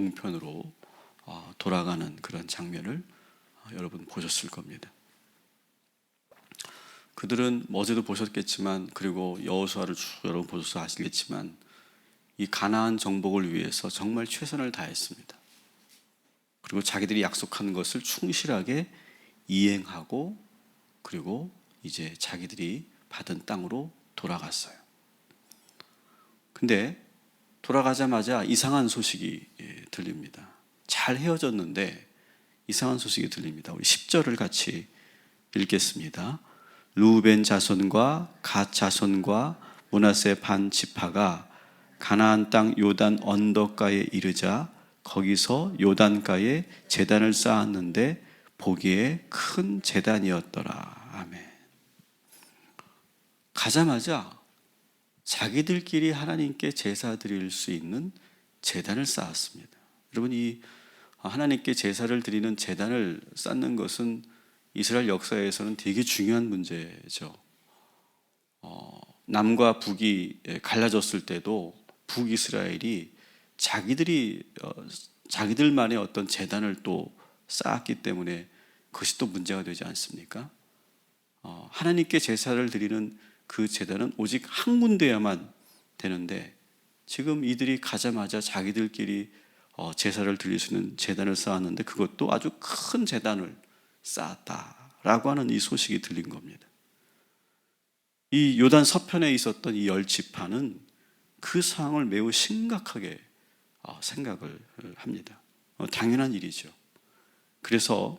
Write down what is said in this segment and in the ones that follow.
동편으로 어, 돌아가는 그런 장면을 어, 여러분 보셨을 겁니다. 그들은 뭐 어제도 보셨겠지만 그리고 여호수아를 쭉 여러분 보셔서 아시겠지만 이 가나안 정복을 위해서 정말 최선을 다했습니다. 그리고 자기들이 약속한 것을 충실하게 이행하고 그리고 이제 자기들이 받은 땅으로 돌아갔어요. 근데 돌아가자마자 이상한 소식이 예, 들립니다. 잘 헤어졌는데 이상한 소식이 들립니다. 우리 10절을 같이 읽겠습니다. 루벤 자손과 갓 자손과 문하세 반 지파가 가나안 땅 요단 언덕가에 이르자 거기서 요단가에 제단을 쌓았는데 보기에 큰 제단이었더라. 아멘. 가자마자 자기들끼리 하나님께 제사 드릴 수 있는 제단을 쌓았습니다. 여러분 이 하나님께 제사를 드리는 제단을 쌓는 것은 이스라엘 역사에서는 되게 중요한 문제죠. 어, 남과 북이 갈라졌을 때도 북이스라엘이 자기들이 어, 자기들만의 어떤 재단을 또 쌓았기 때문에 그것이 또 문제가 되지 않습니까? 어, 하나님께 제사를 드리는 그 재단은 오직 한 군데야만 되는데 지금 이들이 가자마자 자기들끼리 어, 제사를 드릴 수 있는 재단을 쌓았는데 그것도 아주 큰 재단을 쌓았다라고 하는 이 소식이 들린 겁니다. 이 요단 서편에 있었던 이 열 지파는 그 상황을 매우 심각하게 어, 생각을 합니다. 어, 당연한 일이죠. 그래서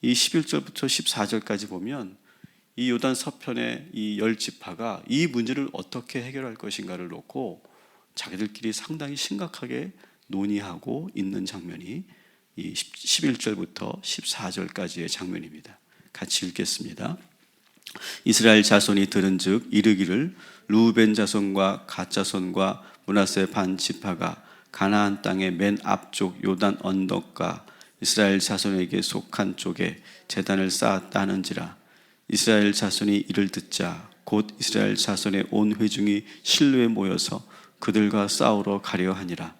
이 11절부터 14절까지 보면 이 요단 서편의 이 열 지파가 이 문제를 어떻게 해결할 것인가를 놓고 자기들끼리 상당히 심각하게 논의하고 있는 장면이 이 11절부터 14절까지의 장면입니다. 같이 읽겠습니다. 이스라엘 자손이 들은즉 이르기를 루벤 자손과 갓 자손과 문하세 반 지파가 가나안 땅의 맨 앞쪽 요단 언덕과 이스라엘 자손에게 속한 쪽에 재단을 쌓았다 하는지라 이스라엘 자손이 이를 듣자 곧 이스라엘 자손의 온 회중이 실로에 모여서 그들과 싸우러 가려 하니라.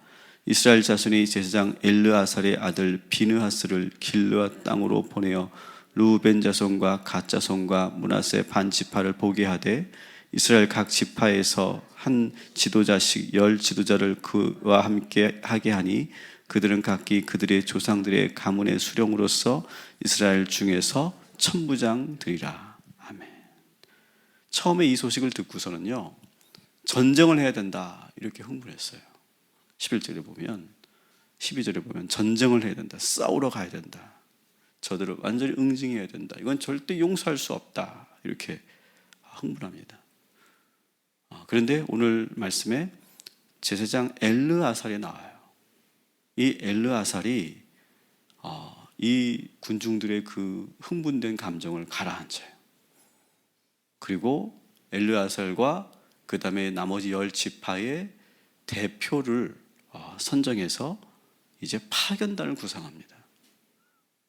이스라엘 자손이 제사장 엘르아살의 아들 비느하스를 길르아 땅으로 보내어 루벤 자손과 갓 자손과 문하세 반 지파를 보게 하되 이스라엘 각 지파에서 한 지도자씩 열 지도자를 그와 함께 하게 하니 그들은 각기 그들의 조상들의 가문의 수령으로서 이스라엘 중에서 천부장들이라. 아멘. 처음에 이 소식을 듣고서는요, 전쟁을 해야 된다. 이렇게 흥분했어요. 11절에 보면, 12절에 보면 전쟁을 해야 된다. 싸우러 가야 된다. 저들을 완전히 응징해야 된다. 이건 절대 용서할 수 없다. 이렇게 흥분합니다. 아, 그런데 오늘 말씀에 제사장 엘르아살이 나와요. 이 엘르아살이 아, 이 군중들의 그 흥분된 감정을 가라앉혀요. 그리고 엘르아살과 그 다음에 나머지 열 지파의 대표를 아, 선정해서 이제 파견단을 구성합니다.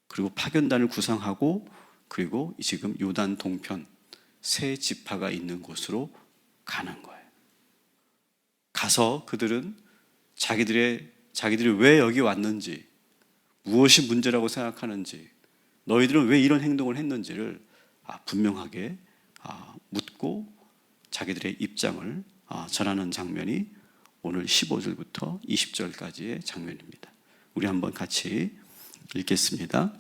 그리고 파견단을 구성하고 그리고 지금 요단 동편 세 지파가 있는 곳으로 가는 거예요. 가서 그들은 자기들의 자기들이 왜 여기 왔는지, 무엇이 문제라고 생각하는지, 너희들은 왜 이런 행동을 했는지를 아, 분명하게 아, 묻고 자기들의 입장을 아, 전하는 장면이 오늘 15절부터 20절까지의 장면입니다. 우리 한번 같이 읽겠습니다.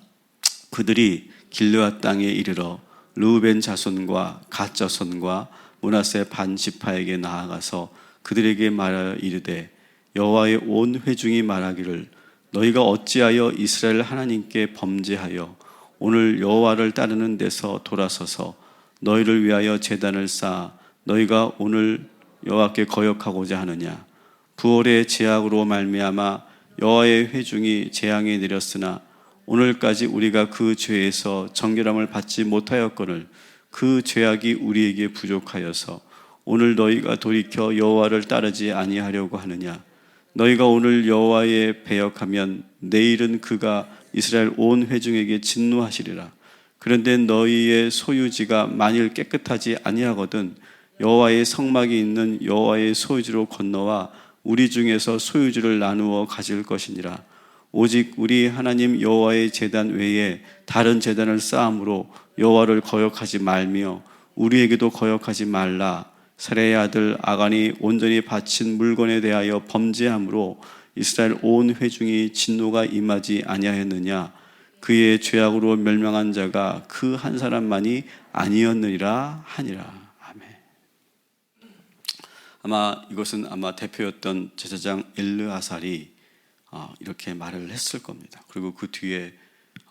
그들이 길르앗 땅에 이르러 루벤 자손과 갓 자손과 문하세 반 지파에게 나아가서 그들에게 말하여 이르되 여호와의 온 회중이 말하기를 너희가 어찌하여 이스라엘 하나님께 범죄하여 오늘 여호와를 따르는 데서 돌아서서 너희를 위하여 제단을 쌓아 너희가 오늘 여호와께 거역하고자 하느냐? 부월의 제약으로 말미암아 여호와의 회중이 재앙에 내렸으나 오늘까지 우리가 그 죄에서 정결함을 받지 못하였거늘 그 죄악이 우리에게 부족하여서 오늘 너희가 돌이켜 여호와를 따르지 아니하려고 하느냐 너희가 오늘 여호와의 배역하면 내일은 그가 이스라엘 온 회중에게 진노하시리라. 그런데 너희의 소유지가 만일 깨끗하지 아니하거든 여호와의 성막이 있는 여호와의 소유지로 건너와 우리 중에서 소유주를 나누어 가질 것이니라. 오직 우리 하나님 여호와의 제단 외에 다른 제단을 쌓음으로 여호와를 거역하지 말며 우리에게도 거역하지 말라 사레의 아들 아간이 온전히 바친 물건에 대하여 범죄함으로 이스라엘 온 회중이 진노가 임하지 아니하였느냐 그의 죄악으로 멸망한 자가 그 한 사람만이 아니었느니라 하니라 아멘. 아마 이것은 아마 대표였던 제사장 엘르아살이 어, 이렇게 말을 했을 겁니다. 그리고 그 뒤에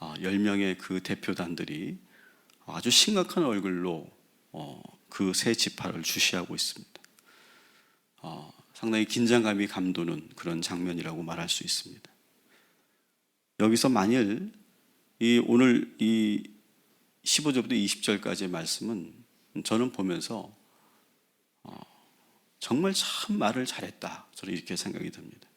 어, 10명의 그 대표단들이 아주 심각한 얼굴로 어, 그 세 지파를 주시하고 있습니다. 어, 상당히 긴장감이 감도는 그런 장면이라고 말할 수 있습니다. 여기서 만일 이 오늘 이 15절부터 20절까지의 말씀은 저는 보면서 어, 정말 참 말을 잘했다. 저는 이렇게 생각이 듭니다.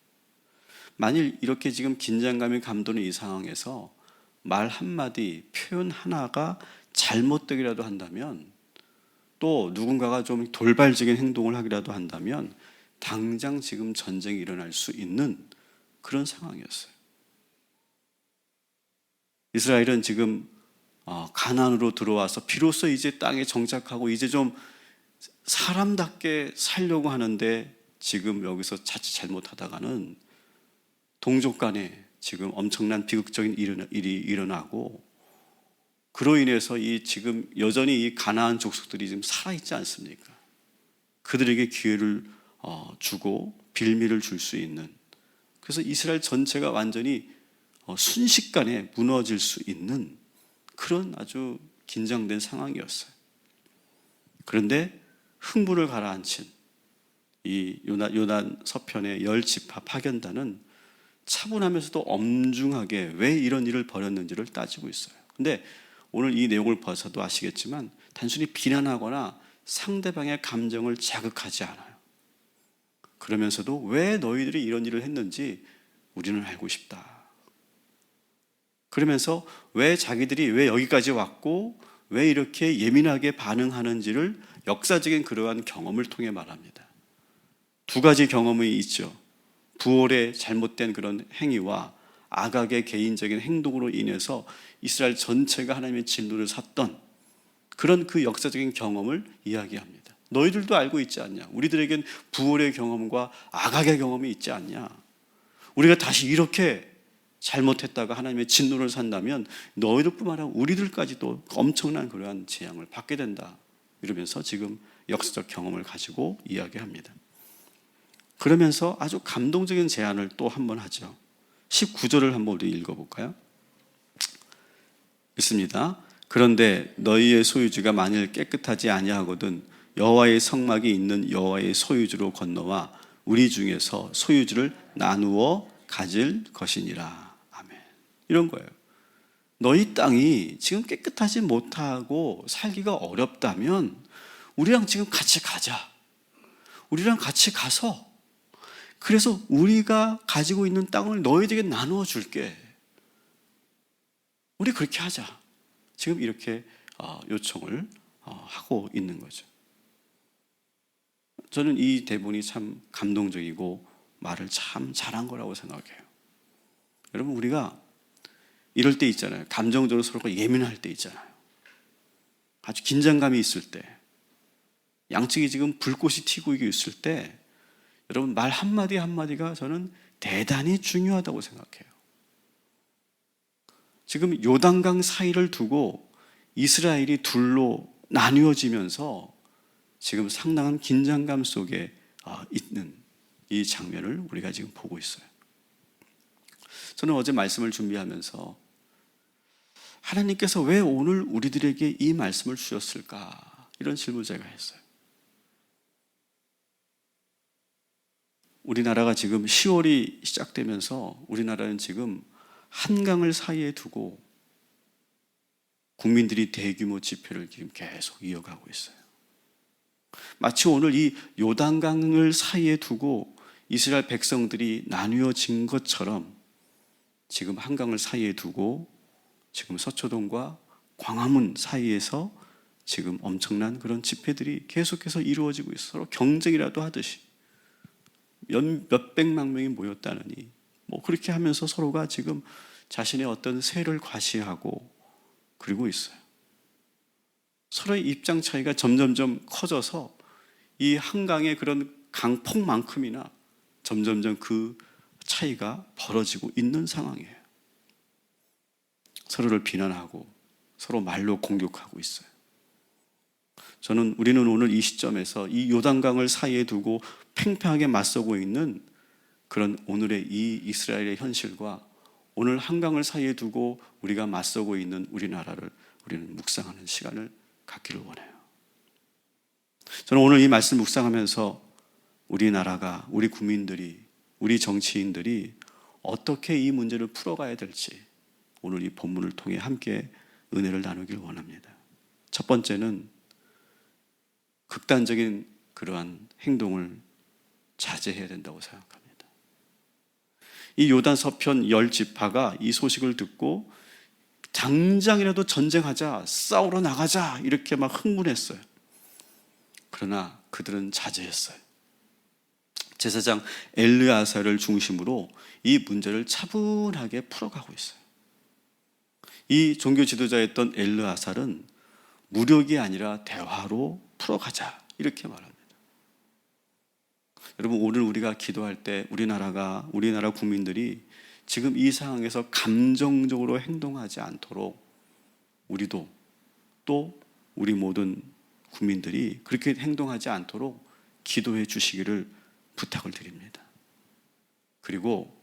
만일 이렇게 지금 긴장감이 감도는 이 상황에서 말 한마디, 표현 하나가 잘못되기라도 한다면 또 누군가가 좀 돌발적인 행동을 하기라도 한다면 당장 지금 전쟁이 일어날 수 있는 그런 상황이었어요. 이스라엘은 지금 어, 가난으로 들어와서 비로소 이제 땅에 정착하고 이제 좀 사람답게 살려고 하는데 지금 여기서 자칫 잘못하다가는 동족 간에 지금 엄청난 비극적인 일이 일어나고 그로 인해서 이 지금 여전히 이 가나안 족속들이 지금 살아 있지 않습니까? 그들에게 기회를 어, 주고 빌미를 줄 수 있는 그래서 이스라엘 전체가 완전히 어, 순식간에 무너질 수 있는 그런 아주 긴장된 상황이었어요. 그런데 흥분을 가라앉힌 이 요단, 요단 서편의 열 지파 파견단은 차분하면서도 엄중하게 왜 이런 일을 벌였는지를 따지고 있어요. 근데 오늘 이 내용을 봐서도 아시겠지만 단순히 비난하거나 상대방의 감정을 자극하지 않아요. 그러면서도 왜 너희들이 이런 일을 했는지 우리는 알고 싶다. 그러면서 왜 자기들이 왜 여기까지 왔고 왜 이렇게 예민하게 반응하는지를 역사적인 그러한 경험을 통해 말합니다. 두 가지 경험이 있죠. 부월의 잘못된 그런 행위와 아각의 개인적인 행동으로 인해서 이스라엘 전체가 하나님의 진노를 샀던 그런 그 역사적인 경험을 이야기합니다. 너희들도 알고 있지 않냐? 우리들에겐 부월의 경험과 아각의 경험이 있지 않냐? 우리가 다시 이렇게 잘못했다가 하나님의 진노를 산다면 너희들뿐만 아니라 우리들까지도 엄청난 그러한 재앙을 받게 된다. 이러면서 지금 역사적 경험을 가지고 이야기합니다. 그러면서 아주 감동적인 제안을 또 한 번 하죠. 19절을 한번 우리 읽어볼까요? 있습니다. 그런데 너희의 소유주가 만일 깨끗하지 아니하거든 여호와의 성막이 있는 여호와의 소유주로 건너와 우리 중에서 소유주를 나누어 가질 것이니라. 아멘. 이런 거예요. 너희 땅이 지금 깨끗하지 못하고 살기가 어렵다면 우리랑 지금 같이 가자. 우리랑 같이 가서 그래서 우리가 가지고 있는 땅을 너희들에게 나누어 줄게. 우리 그렇게 하자. 지금 이렇게 어, 요청을 어, 하고 있는 거죠. 저는 이 대본이 참 감동적이고 말을 참 잘한 거라고 생각해요. 여러분, 우리가 이럴 때 있잖아요. 감정적으로 서로가 예민할 때 있잖아요. 아주 긴장감이 있을 때, 양측이 지금 불꽃이 튀고 있을 때, 여러분 말 한마디 한마디가 저는 대단히 중요하다고 생각해요. 지금 요단강 사이를 두고 이스라엘이 둘로 나뉘어지면서 지금 상당한 긴장감 속에 아, 있는 이 장면을 우리가 지금 보고 있어요. 저는 어제 말씀을 준비하면서 하나님께서 왜 오늘 우리들에게 이 말씀을 주셨을까? 이런 질문을 제가 했어요. 우리나라가 지금 10월이 시작되면서 우리나라는 지금 한강을 사이에 두고 국민들이 대규모 집회를 지금 계속 이어가고 있어요. 마치 오늘 이 요단강을 사이에 두고 이스라엘 백성들이 나뉘어진 것처럼 지금 한강을 사이에 두고 지금 서초동과 광화문 사이에서 지금 엄청난 그런 집회들이 계속해서 이루어지고 있어 서로 경쟁이라도 하듯이 몇, 몇백만 명이 모였다느니 뭐 그렇게 하면서 서로가 지금 자신의 어떤 세를 과시하고 그리고 있어요. 서로의 입장 차이가 점점점 커져서 이 한강의 그런 강폭만큼이나 점점점 그 차이가 벌어지고 있는 상황이에요. 서로를 비난하고 서로 말로 공격하고 있어요. 저는 우리는 오늘 이 시점에서 이 요단강을 사이에 두고 팽팽하게 맞서고 있는 그런 오늘의 이 이스라엘의 현실과 오늘 한강을 사이에 두고 우리가 맞서고 있는 우리나라를 우리는 묵상하는 시간을 갖기를 원해요. 저는 오늘 이 말씀 묵상하면서 우리나라가 우리 국민들이 우리 정치인들이 어떻게 이 문제를 풀어가야 될지 오늘 이 본문을 통해 함께 은혜를 나누길 원합니다. 첫 번째는 극단적인 그러한 행동을 자제해야 된다고 생각합니다. 이 요단 서편 열 지파가 이 소식을 듣고 당장이라도 전쟁하자, 싸우러 나가자 이렇게 막 흥분했어요. 그러나 그들은 자제했어요. 제사장 엘르아사를 중심으로 이 문제를 차분하게 풀어가고 있어요. 이 종교 지도자였던 엘르아살은 무력이 아니라 대화로 풀어가자 이렇게 말합니다. 여러분 오늘 우리가 기도할 때 우리나라가 우리나라 국민들이 지금 이 상황에서 감정적으로 행동하지 않도록 우리도 또 우리 모든 국민들이 그렇게 행동하지 않도록 기도해 주시기를 부탁을 드립니다. 그리고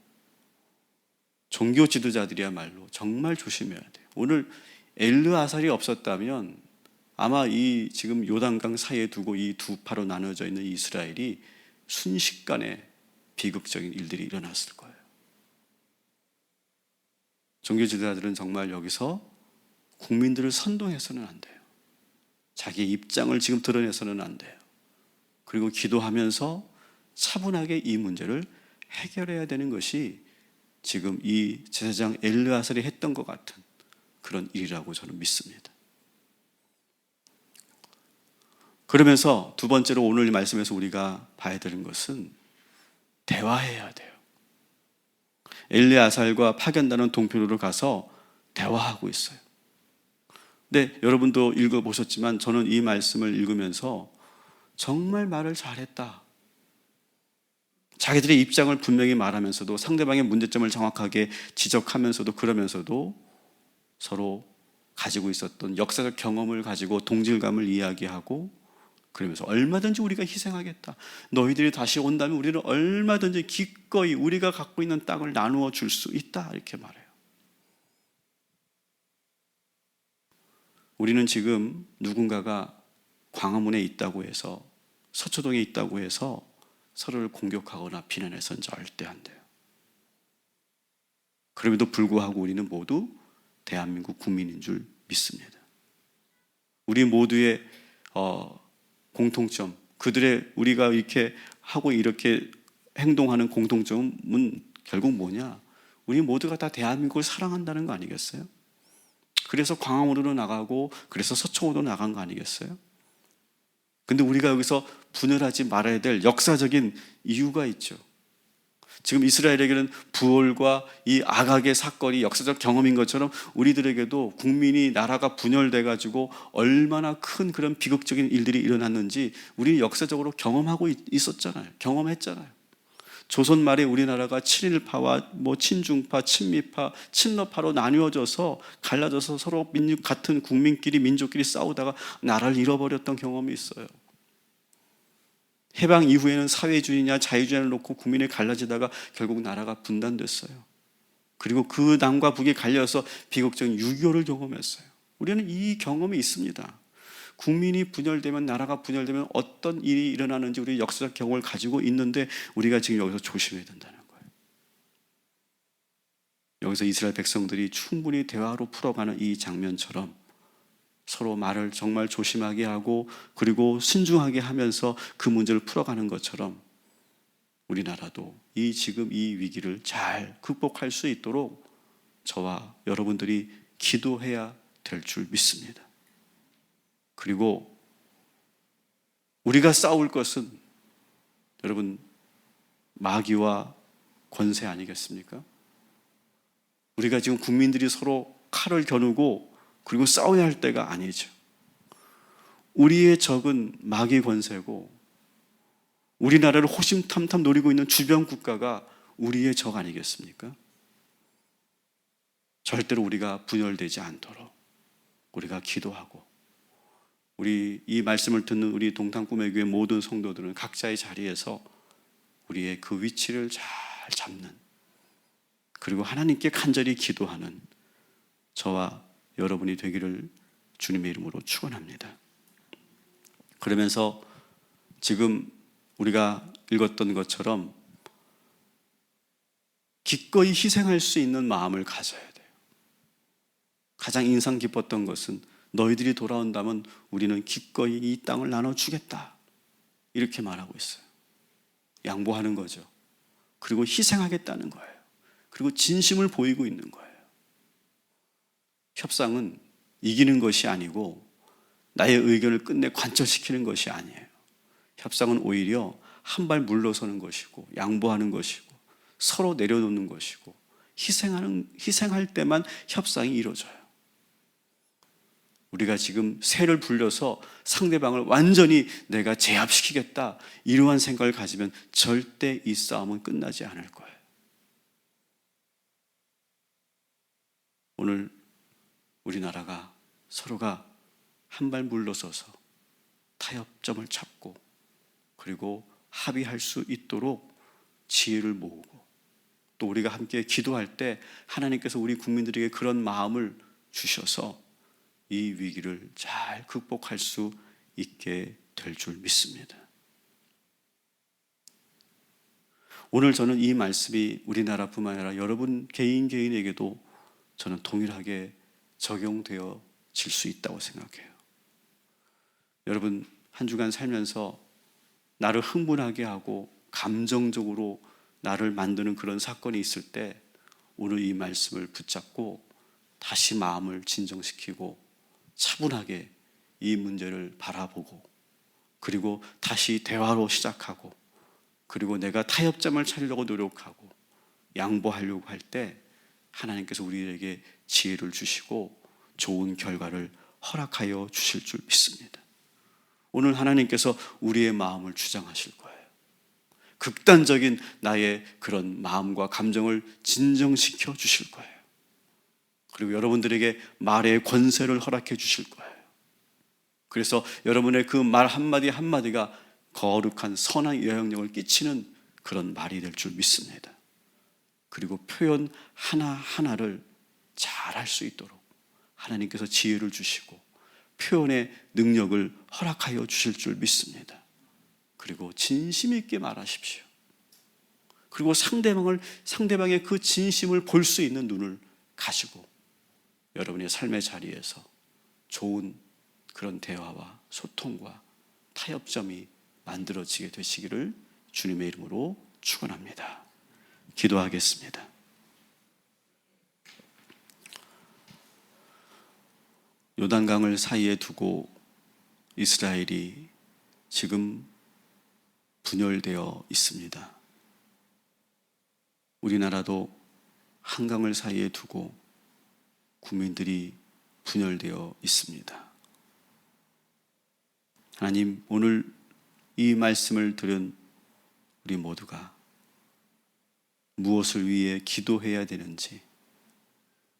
종교 지도자들이야말로 정말 조심해야 돼요. 오늘 엘르 아살이 없었다면 아마 이 지금 요단강 사이에 두고 이 두 파로 나눠져 있는 이스라엘이 순식간에 비극적인 일들이 일어났을 거예요. 종교 지도자들은 정말 여기서 국민들을 선동해서는 안 돼요. 자기 입장을 지금 드러내서는 안 돼요. 그리고 기도하면서 차분하게 이 문제를 해결해야 되는 것이 지금 이 제사장 엘르아살이 했던 것 같은 그런 일이라고 저는 믿습니다. 그러면서 두 번째로 오늘 말씀에서 우리가 봐야 되는 것은 대화해야 돼요. 엘리아살과 파견단은 동편으로 가서 대화하고 있어요. 근데 여러분도 읽어보셨지만 저는 이 말씀을 읽으면서 정말 말을 잘했다. 자기들의 입장을 분명히 말하면서도 상대방의 문제점을 정확하게 지적하면서도 그러면서도 서로 가지고 있었던 역사적 경험을 가지고 동질감을 이야기하고 그러면서 얼마든지 우리가 희생하겠다. 너희들이 다시 온다면 우리는 얼마든지 기꺼이 우리가 갖고 있는 땅을 나누어 줄 수 있다. 이렇게 말해요. 우리는 지금 누군가가 광화문에 있다고 해서 서초동에 있다고 해서 서로를 공격하거나 비난해서는 절대 안 돼요. 그럼에도 불구하고 우리는 모두 대한민국 국민인 줄 믿습니다. 우리 모두의 어, 공통점, 그들의 우리가 이렇게 하고 이렇게 행동하는 공통점은 결국 뭐냐? 우리 모두가 다 대한민국을 사랑한다는 거 아니겠어요? 그래서 광화문으로 나가고 그래서 서초으로 나간 거 아니겠어요? 근데 우리가 여기서 분열하지 말아야 될 역사적인 이유가 있죠. 지금 이스라엘에게는 부월과 이 아각의 사건이 역사적 경험인 것처럼 우리들에게도 국민이 나라가 분열돼 가지고 얼마나 큰 그런 비극적인 일들이 일어났는지 우리 역사적으로 경험하고 있었잖아요. 경험했잖아요. 조선 말에 우리나라가 친일파와 뭐 친중파, 친미파, 친러파로 나뉘어져서 갈라져서 서로 민족 같은 국민끼리 민족끼리 싸우다가 나라를 잃어버렸던 경험이 있어요. 해방 이후에는 사회주의냐 자유주의를 놓고 국민이 갈라지다가 결국 나라가 분단됐어요. 그리고 그 남과 북이 갈려서 비극적인 유교를 경험했어요. 우리는 이 경험이 있습니다. 국민이 분열되면 나라가 분열되면 어떤 일이 일어나는지 우리 역사적 경험을 가지고 있는데 우리가 지금 여기서 조심해야 된다는 거예요. 여기서 이스라엘 백성들이 충분히 대화로 풀어가는 이 장면처럼 서로 말을 정말 조심하게 하고 그리고 신중하게 하면서 그 문제를 풀어가는 것처럼 우리나라도 이 지금 이 위기를 잘 극복할 수 있도록 저와 여러분들이 기도해야 될 줄 믿습니다. 그리고 우리가 싸울 것은 여러분 마귀와 권세 아니겠습니까? 우리가 지금 국민들이 서로 칼을 겨누고 그리고 싸워야 할 때가 아니죠. 우리의 적은 마귀 권세고 우리나라를 호심탐탐 노리고 있는 주변 국가가 우리의 적 아니겠습니까? 절대로 우리가 분열되지 않도록 우리가 기도하고 우리 이 말씀을 듣는 우리 동탄 꿈의 교회 모든 성도들은 각자의 자리에서 우리의 그 위치를 잘 잡는 그리고 하나님께 간절히 기도하는 저와 여러분이 되기를 주님의 이름으로 축원합니다. 그러면서 지금 우리가 읽었던 것처럼 기꺼이 희생할 수 있는 마음을 가져야 돼요. 가장 인상 깊었던 것은 너희들이 돌아온다면 우리는 기꺼이 이 땅을 나눠주겠다. 이렇게 말하고 있어요. 양보하는 거죠. 그리고 희생하겠다는 거예요. 그리고 진심을 보이고 있는 거예요. 협상은 이기는 것이 아니고 나의 의견을 끝내 관철시키는 것이 아니에요. 협상은 오히려 한 발 물러서는 것이고 양보하는 것이고 서로 내려놓는 것이고 희생하는 희생할 때만 협상이 이루어져요. 우리가 지금 새를 불려서 상대방을 완전히 내가 제압시키겠다 이러한 생각을 가지면 절대 이 싸움은 끝나지 않을 거예요. 오늘 우리나라가 서로가 한 발 물러서서 타협점을 찾고 그리고 합의할 수 있도록 지혜를 모으고 또 우리가 함께 기도할 때 하나님께서 우리 국민들에게 그런 마음을 주셔서 이 위기를 잘 극복할 수 있게 될 줄 믿습니다. 오늘 저는 이 말씀이 우리나라뿐만 아니라 여러분 개인 개인에게도 저는 동일하게 적용되어 질 수 있다고 생각해요. 여러분 한 주간 살면서 나를 흥분하게 하고 감정적으로 나를 만드는 그런 사건이 있을 때 오늘 이 말씀을 붙잡고 다시 마음을 진정시키고 차분하게 이 문제를 바라보고 그리고 다시 대화로 시작하고 그리고 내가 타협점을 찾으려고 노력하고 양보하려고 할 때 하나님께서 우리에게 지혜를 주시고 좋은 결과를 허락하여 주실 줄 믿습니다. 오늘 하나님께서 우리의 마음을 주장하실 거예요. 극단적인 나의 그런 마음과 감정을 진정시켜 주실 거예요. 그리고 여러분들에게 말의 권세를 허락해 주실 거예요. 그래서 여러분의 그 말 한마디 한마디가 거룩한 선한 영향력을 끼치는 그런 말이 될 줄 믿습니다. 그리고 표현 하나하나를 잘 할 수 있도록 하나님께서 지혜를 주시고 표현의 능력을 허락하여 주실 줄 믿습니다. 그리고 진심 있게 말하십시오. 그리고 상대방을 상대방의 그 진심을 볼 수 있는 눈을 가지고 여러분의 삶의 자리에서 좋은 그런 대화와 소통과 타협점이 만들어지게 되시기를 주님의 이름으로 축원합니다. 기도하겠습니다. 요단강을 사이에 두고 이스라엘이 지금 분열되어 있습니다. 우리나라도 한강을 사이에 두고 국민들이 분열되어 있습니다. 하나님, 오늘 이 말씀을 들은 우리 모두가 무엇을 위해 기도해야 되는지,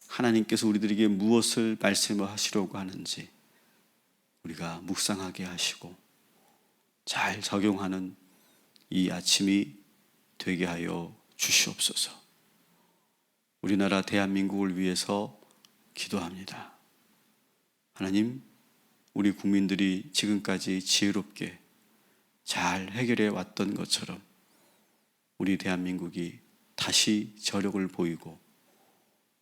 하나님께서 우리들에게 무엇을 말씀하시려고 하는지 우리가 묵상하게 하시고 잘 적용하는 이 아침이 되게 하여 주시옵소서. 우리나라 대한민국을 위해서 기도합니다. 하나님, 우리 국민들이 지금까지 지혜롭게 잘 해결해 왔던 것처럼 우리 대한민국이 다시 저력을 보이고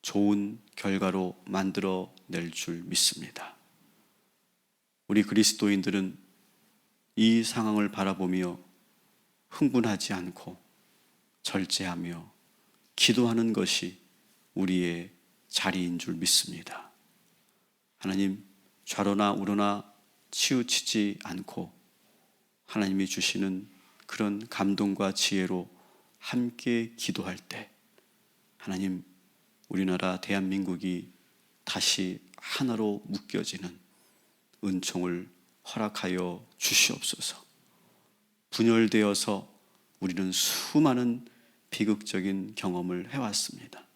좋은 결과로 만들어 낼 줄 믿습니다. 우리 그리스도인들은 이 상황을 바라보며 흥분하지 않고 절제하며 기도하는 것이 우리의 자리인 줄 믿습니다. 하나님, 좌로나 우로나 치우치지 않고 하나님이 주시는 그런 감동과 지혜로 함께 기도할 때 하나님 우리나라 대한민국이 다시 하나로 묶여지는 은총을 허락하여 주시옵소서. 분열되어서 우리는 수많은 비극적인 경험을 해왔습니다.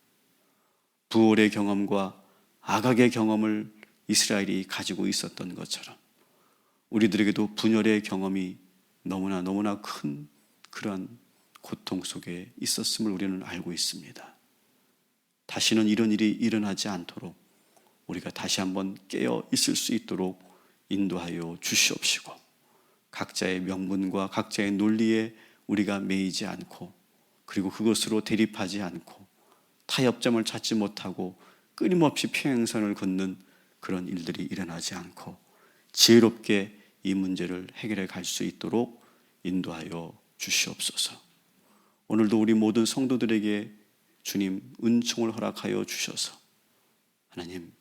부월의 경험과 아각의 경험을 이스라엘이 가지고 있었던 것처럼 우리들에게도 분열의 경험이 너무나 너무나 큰 그러한 고통 속에 있었음을 우리는 알고 있습니다. 다시는 이런 일이 일어나지 않도록 우리가 다시 한번 깨어 있을 수 있도록 인도하여 주시옵시고 각자의 명분과 각자의 논리에 우리가 매이지 않고 그리고 그것으로 대립하지 않고 타협점을 찾지 못하고 끊임없이 평행선을 걷는 그런 일들이 일어나지 않고 지혜롭게 이 문제를 해결해 갈 수 있도록 인도하여 주시옵소서. 오늘도 우리 모든 성도들에게 주님 은총을 허락하여 주셔서 하나님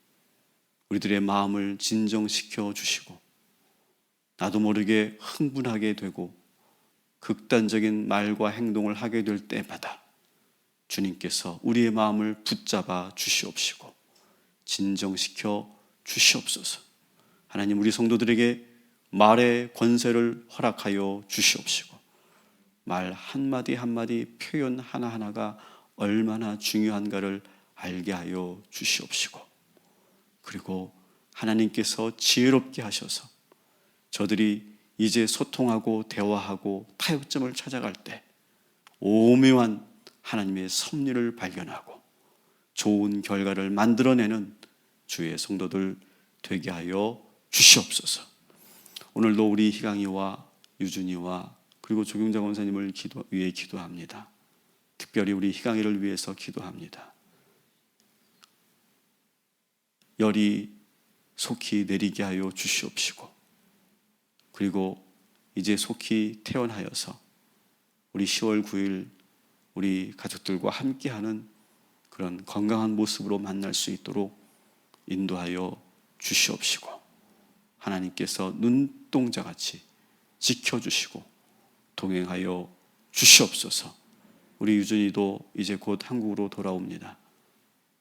우리들의 마음을 진정시켜 주시고 나도 모르게 흥분하게 되고 극단적인 말과 행동을 하게 될 때마다 주님께서 우리의 마음을 붙잡아 주시옵시고 진정시켜 주시옵소서. 하나님 우리 성도들에게 말의 권세를 허락하여 주시옵시고 말 한마디 한마디 표현 하나하나가 얼마나 중요한가를 알게 하여 주시옵시고 그리고 하나님께서 지혜롭게 하셔서 저들이 이제 소통하고 대화하고 타협점을 찾아갈 때 오묘한 하나님의 섭리를 발견하고 좋은 결과를 만들어내는 주의 성도들 되게 하여 주시옵소서. 오늘도 우리 희강이와 유준이와 그리고 조경장 원사님을 기도, 위해 기도합니다. 특별히 우리 희강이를 위해서 기도합니다. 열이 속히 내리게 하여 주시옵시고 그리고 이제 속히 태어나여서 우리 10월 9일 우리 가족들과 함께하는 그런 건강한 모습으로 만날 수 있도록 인도하여 주시옵시고 하나님께서 눈동자같이 지켜주시고 동행하여 주시옵소서 우리 유준이도 이제 곧 한국으로 돌아옵니다.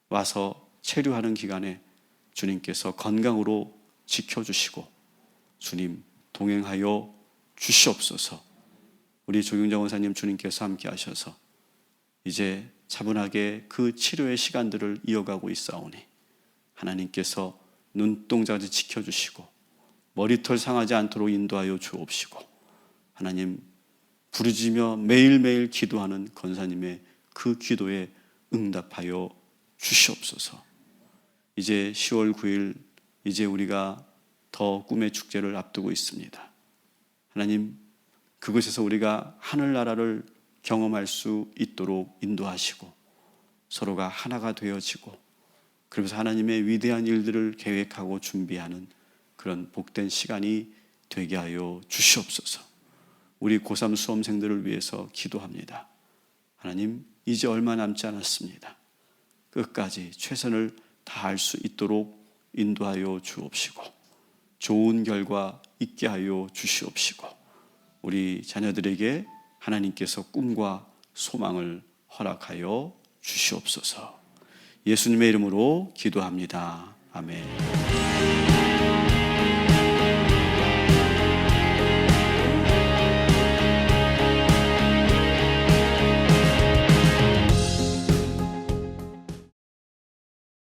와서 체류하는 기간에 주님께서 건강으로 지켜주시고 주님 동행하여 주시옵소서 우리 조경정 원사님 주님께서 함께 하셔서 이제 차분하게 그 치료의 시간들을 이어가고 있사오니 하나님께서 눈동자를 지켜주시고 머리털 상하지 않도록 인도하여 주옵시고 하나님 부르짖며 매일매일 기도하는 권사님의 그 기도에 응답하여 주시옵소서. 이제 10월 9일 이제 우리가 더 꿈의 축제를 앞두고 있습니다. 하나님 그곳에서 우리가 하늘나라를 경험할 수 있도록 인도하시고 서로가 하나가 되어지고 그러면서 하나님의 위대한 일들을 계획하고 준비하는 그런 복된 시간이 되게 하여 주시옵소서. 우리 고3 수험생들을 위해서 기도합니다. 하나님, 이제 얼마 남지 않았습니다. 끝까지 최선을 다할 수 있도록 인도하여 주옵시고, 좋은 결과 있게 하여 주시옵시고, 우리 자녀들에게 하나님께서 꿈과 소망을 허락하여 주시옵소서. 예수님의 이름으로 기도합니다. 아멘.